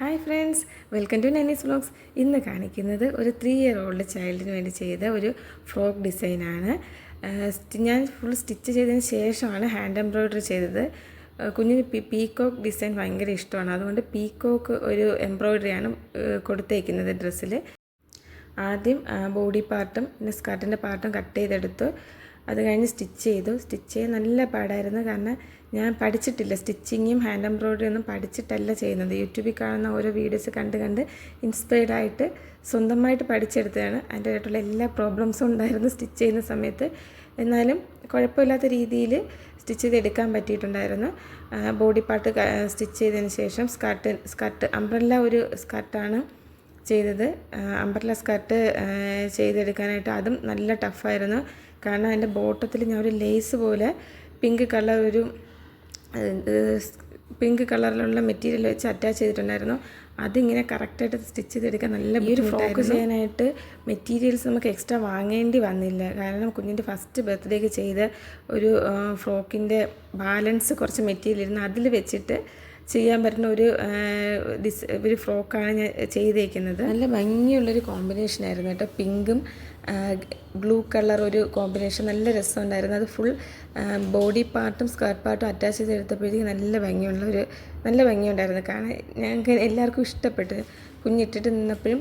Hi friends welcome to Nainee's vlogs ഇന്ന് കാണിക്കുന്നത് ഒരു ത്രീ ഇയർ ഓൾഡ് ചൈൽഡിന് വേണ്ടി ചെയ്ത ഒരു ഫ്രോക്ക് ഡിസൈനാണ് ഞാൻ ഫുൾ സ്റ്റിച്ച് ചെയ്തതിന് ശേഷമാണ് ഹാൻഡ് എംബ്രോയ്ഡറി ചെയ്തത്. കുഞ്ഞിന് പീക്കോക്ക് ഡിസൈൻ ഭയങ്കര ഇഷ്ടമാണ്. അതുകൊണ്ട് പീക്കോക്ക് ഒരു എംബ്രോയ്ഡറിയാണ് കൊടുത്തേക്കുന്നത് ഡ്രസ്സിൽ ആദ്യം ബോഡി പാർട്ടും പിന്നെ സ്കർട്ടിന്റെ പാർട്ടും കട്ട് ചെയ്തെടുത്തു. അത് കഴിഞ്ഞ് സ്റ്റിച്ച് ചെയ്തു. സ്റ്റിച്ച് ചെയ്യാൻ നല്ല പാടായിരുന്നു. കാരണം ഞാൻ പഠിച്ചിട്ടില്ല. സ്റ്റിച്ചിങ്ങും ഹാൻഡ് എംബ്രോയ്ഡറി ഒന്നും പഠിച്ചിട്ടല്ല ചെയ്യുന്നത്. യൂട്യൂബിൽ കാണുന്ന ഓരോ വീഡിയോസ് കണ്ട് കണ്ട് ഇൻസ്പയർഡ് ആയിട്ട് സ്വന്തമായിട്ട് പഠിച്ചെടുത്തതാണ്. അതിന്റെ ആയിട്ടുള്ള എല്ലാ പ്രോബ്ലംസും ഉണ്ടായിരുന്നു സ്റ്റിച്ച് ചെയ്യുന്ന സമയത്ത്. എന്നാലും കുഴപ്പമില്ലാത്ത രീതിയിൽ സ്റ്റിച്ച് ചെയ്തെടുക്കാൻ പറ്റിയിട്ടുണ്ടായിരുന്നു. ബോഡി പാർട്ട് സ്റ്റിച്ച് ചെയ്തതിന് ശേഷം സ്കർട്ട് സ്കർട്ട് അംബ്രല്ല ഒരു സ്കർട്ടാണ് ചെയ്തത്. അംബ്രല്ല സ്കർട്ട് ചെയ്തെടുക്കാനായിട്ട് അതും നല്ല ടഫായിരുന്നു. കാരണം അതിന്റെ ബോട്ടത്തിൽ ഞാൻ ഒരു ലേസ് പോലെ പിങ്ക് കളർ ഒരു പിങ്ക് കളറിലുള്ള മെറ്റീരിയൽ വെച്ച് അറ്റാച്ച് ചെയ്തിട്ടുണ്ടായിരുന്നു. അതിങ്ങനെ കറക്റ്റായിട്ട് സ്റ്റിച്ച് ചെയ്തെടുക്കാൻ നല്ല ഈ ഒരു ഫ്രോക്ക് ചെയ്യാനായിട്ട് മെറ്റീരിയൽസ് നമുക്ക് എക്സ്ട്രാ വാങ്ങേണ്ടി വന്നില്ല. കാരണം കുഞ്ഞിന്റെ ഫസ്റ്റ് ബർത്ത്ഡേക്ക് ചെയ്ത ഒരു ഫ്രോക്കിന്റെ ബാലൻസ് കുറച്ച് മെറ്റീരിയൽ ഇരുന്ന് അതിൽ വെച്ചിട്ട് ചെയ്യാൻ പറ്റുന്ന ഒരു ഡിസ് ഒരു ഫ്രോക്കാണ് ഞാൻ ചെയ്തേക്കുന്നത്. നല്ല ഭംഗിയുള്ളൊരു കോമ്പിനേഷനായിരുന്നു കേട്ടോ. പിങ്കും ബ്ലൂ കളർ ഒരു കോമ്പിനേഷൻ നല്ല രസമുണ്ടായിരുന്നു. അത് ഫുൾ ബോഡി പാർട്ടും സ്കർട്ട് പാർട്ടും അറ്റാച്ച് ചെയ്തെടുത്തപ്പോഴത്തേക്ക് നല്ല ഭംഗിയുള്ള ഒരു നല്ല ഭംഗിയുണ്ടായിരുന്നു. കാരണം ഞങ്ങൾക്ക് എല്ലാവർക്കും ഇഷ്ടപ്പെട്ടു കുഞ്ഞിട്ടിട്ട് നിന്നപ്പോഴും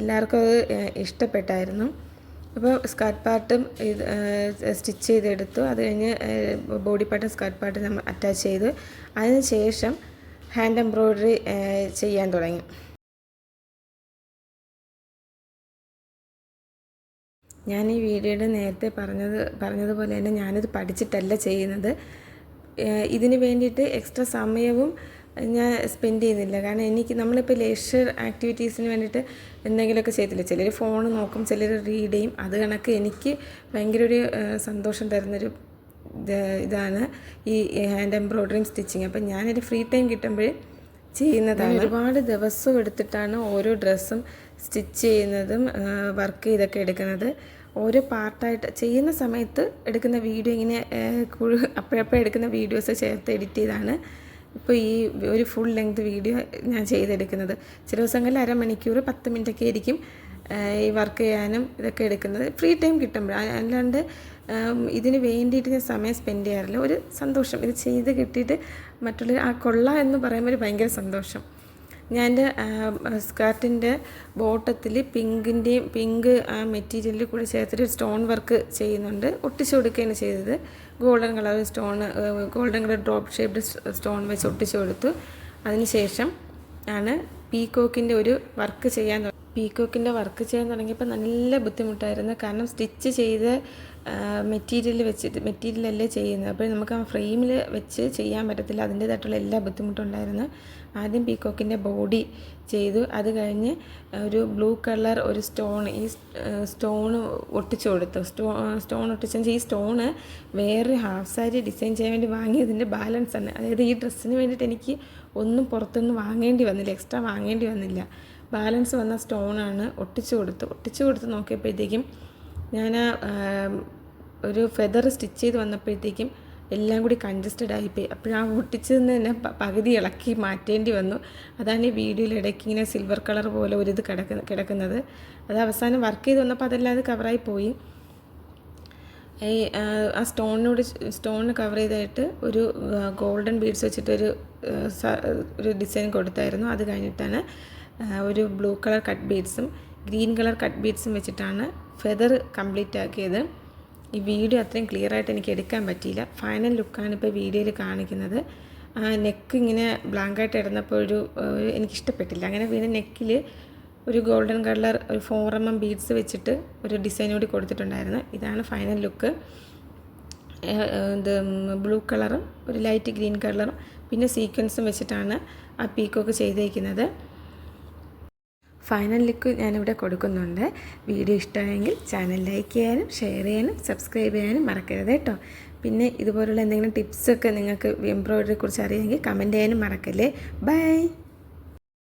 എല്ലാവർക്കും അത് ഇഷ്ടപ്പെട്ടായിരുന്നു. അപ്പോൾ സ്കർട്ട് പാർട്ടും ഇത് സ്റ്റിച്ച് ചെയ്തെടുത്തു. അത് കഴിഞ്ഞ് ബോഡി പാർട്ടും സ്കർട്ട് പാർട്ടും നമ്മൾ അറ്റാച്ച് ചെയ്തു. അതിന് ശേഷം ഹാൻഡ് എംബ്രോയ്ഡറി ചെയ്യാൻ തുടങ്ങി. ഞാൻ ഈ വീഡിയോയുടെ നേരത്തെ പറഞ്ഞത് പറഞ്ഞതുപോലെ തന്നെ ഞാനിത് പഠിച്ചിട്ടല്ല ചെയ്യുന്നത്. ഇതിന് വേണ്ടിയിട്ട് എക്സ്ട്രാ സമയവും ഞാൻ സ്പെൻഡ് ചെയ്യുന്നില്ല. കാരണം എനിക്ക് നമ്മളിപ്പോൾ ലേഷർ ആക്ടിവിറ്റീസിന് വേണ്ടിയിട്ട് എന്തെങ്കിലുമൊക്കെ ചെയ്തില്ല ചിലർ ഫോൺ നോക്കും ചിലർ റീഡ് ചെയ്യും. അത് കണക്ക് എനിക്ക് ഭയങ്കര ഒരു സന്തോഷം തരുന്നൊരു ഇതാണ് ഈ ഹാൻഡ് എംബ്രോയ്ഡറിയും സ്റ്റിച്ചിങ് അപ്പം ഞാനൊരു ഫ്രീ ടൈം കിട്ടുമ്പോൾ ചെയ്യുന്നതാണ്. ഒരുപാട് ദിവസം എടുത്തിട്ടാണ് ഓരോ ഡ്രസ്സും സ്റ്റിച്ച് ചെയ്യുന്നതും വർക്ക് ചെയ്തൊക്കെ എടുക്കുന്നത്. ഓരോ പാർട്ടായിട്ട് ചെയ്യുന്ന സമയത്ത് എടുക്കുന്ന വീഡിയോ ഇങ്ങനെ കുഴു അപ്പോഴപ്പോഴും എടുക്കുന്ന വീഡിയോസ് ചേർത്ത് എഡിറ്റ് ചെയ്താണ്. ഇപ്പോൾ ഈ ഒരു ഫുൾ ലെങ്ത് വീഡിയോ ഞാൻ ചെയ്തെടുക്കുന്നത്. ചില ദിവസങ്ങളിൽ അരമണിക്കൂർ പത്ത് മിനിറ്റൊക്കെ ആയിരിക്കും. ഈ വർക്ക് ചെയ്യാനും ഇതൊക്കെ എടുക്കുന്നത്. ഫ്രീ ടൈം കിട്ടുമ്പോൾ അല്ലാണ്ട് ഇതിന് വേണ്ടിയിട്ട് ഞാൻ സമയം സ്പെൻഡ് ചെയ്യാറില്ല. ഒരു സന്തോഷം. ഇത് ചെയ്ത് കിട്ടിയിട്ട് മറ്റുള്ള ആ കൊള്ള എന്ന് പറയുമ്പോൾ ഒരു ഭയങ്കര സന്തോഷം. ഞാൻ എന്റെ സ്കർട്ടിന്റെ ബോട്ടത്തിൽ പിങ്കിന്റെയും പിങ്ക് ആ മെറ്റീരിയലിൽ കൂടി ചേർത്തിട്ട് സ്റ്റോൺ വർക്ക് ചെയ്യുന്നുണ്ട്. ഒട്ടിച്ചു കൊടുക്കുകയാണ് ചെയ്തത്. Golden colour stone golden colour drop shaped stone വെച്ച് ഒട്ടിച്ചു കൊടുത്തു. അതിനുശേഷം ആണ് പീകോക്കിന്റെ ഒരു വർക്ക് ചെയ്യാൻ പീകോക്കിന്റെ വർക്ക് ചെയ്യാൻ തുടങ്ങിയപ്പോൾ നല്ല ബുദ്ധിമുട്ടായിരുന്നു. കാരണം സ്റ്റിച്ച് ചെയ്ത് മെറ്റീരിയൽ വെച്ചിട്ട് മെറ്റീരിയലല്ലേ ചെയ്യുന്നത്. അപ്പോൾ നമുക്ക് ആ ഫ്രെയിമിൽ വെച്ച് ചെയ്യാൻ പറ്റത്തില്ല. അതിന്റേതായിട്ടുള്ള എല്ലാ ബുദ്ധിമുട്ടുണ്ടായിരുന്നു ആദ്യം പീക്കോക്കിന്റെ ബോഡി ചെയ്തു. അത് കഴിഞ്ഞ് ഒരു ബ്ലൂ കളർ ഒരു സ്റ്റോൺ ഈ സ്റ്റോൺ ഒട്ടിച്ചു കൊടുത്തു. സ്റ്റോ സ്റ്റോൺ ഒട്ടിച്ചു ഈ സ്റ്റോണ് വേറൊരു ഹാഫ് സാരി ഡിസൈൻ ചെയ്യാൻ വേണ്ടി വാങ്ങിയതിന്റെ ബാലൻസ് ആണ് അതായത് ഈ ഡ്രസ്സിന് വേണ്ടിയിട്ട് എനിക്ക് ഒന്നും പുറത്തുനിന്ന് വാങ്ങേണ്ടി വന്നില്ല. എക്സ്ട്രാ വാങ്ങേണ്ടി വന്നില്ല. ബാലൻസ് വന്ന സ്റ്റോണാണ് ഒട്ടിച്ചു കൊടുത്ത്. ഒട്ടിച്ചു കൊടുത്ത് നോക്കിയപ്പോഴത്തേക്കും ഞാൻ ഒരു ഫെദർ സ്റ്റിച്ച് ചെയ്ത് വന്നപ്പോഴത്തേക്കും എല്ലാം കൂടി കൺജസ്റ്റഡ് ആയിപ്പോയി. അപ്പോഴാ ഒട്ടിച്ചതിന് തന്നെ പകുതി ഇളക്കി മാറ്റേണ്ടി വന്നു. അതാണ് ഈ വീഡിയോയിൽ ഇടയ്ക്ക് ഇങ്ങനെ സിൽവർ കളർ പോലെ ഒരു ഇത് കിടക്കുന്ന കിടക്കുന്നത്. അത് അവസാനം വർക്ക് ചെയ്ത് വന്നപ്പോൾ അതെല്ലാം അത് കവറായി പോയി. ഈ ആ, സ്റ്റോണിനോട് സ്റ്റോണിന് കവർ ചെയ്തായിട്ട് ഒരു ഗോൾഡൻ ബീഡ്സ് വെച്ചിട്ടൊരു ഒരു ഡിസൈൻ കൊടുത്തായിരുന്നു. അത് കഴിഞ്ഞിട്ടാണ് ഒരു ബ്ലൂ കളർ കട്ട് ബീഡ്സും ഗ്രീൻ കളർ കട്ട് ബീഡ്സും വെച്ചിട്ടാണ് ഫെദർ കംപ്ലീറ്റ് ആക്കിയത്. ഈ വീഡിയോ അത്രയും ക്ലിയർ ആയിട്ട് എനിക്ക് എടുക്കാൻ പറ്റിയില്ല. ഫൈനൽ ലുക്കാണ് ഇപ്പോൾ വീഡിയോയിൽ കാണിക്കുന്നത്. ആ നെക്ക് ഇങ്ങനെ ബ്ലാങ്കായിട്ട് ഇടുന്നപ്പോൾ ഒരു എനിക്കിഷ്ടപ്പെട്ടില്ല. അങ്ങനെ പിന്നെ നെക്കിൽ ഒരു ഗോൾഡൻ കളർ ഒരു ഫോർ എം എം ബീഡ്സ് വെച്ചിട്ട് ഒരു ഡിസൈൻ കൂടി കൊടുത്തിട്ടുണ്ടായിരുന്നു. ഇതാണ് ഫൈനൽ ലുക്ക് ഇത് ബ്ലൂ കളറും ഒരു ലൈറ്റ് ഗ്രീൻ കളറും പിന്നെ സീക്വൻസും വെച്ചിട്ടാണ് ആ പീക്കൊക്കെ ചെയ്തേക്കുന്നത്. ഫൈനൽ ലുക്ക് ഞാനിവിടെ കൊടുക്കുന്നുണ്ട്. വീഡിയോ ഇഷ്ടമായെങ്കിൽ ചാനൽ ലൈക്ക് ചെയ്യാനും ഷെയർ ചെയ്യാനും സബ്സ്ക്രൈബ് ചെയ്യാനും മറക്കരുത് കേട്ടോ. പിന്നെ ഇതുപോലുള്ള എന്തെങ്കിലും ടിപ്സൊക്കെ നിങ്ങൾക്ക് എംബ്രോയിഡറിയെക്കുറിച്ച് അറിയാമെങ്കിൽ കമന്റ് ചെയ്യാനും മറക്കല്ലേ. ബൈ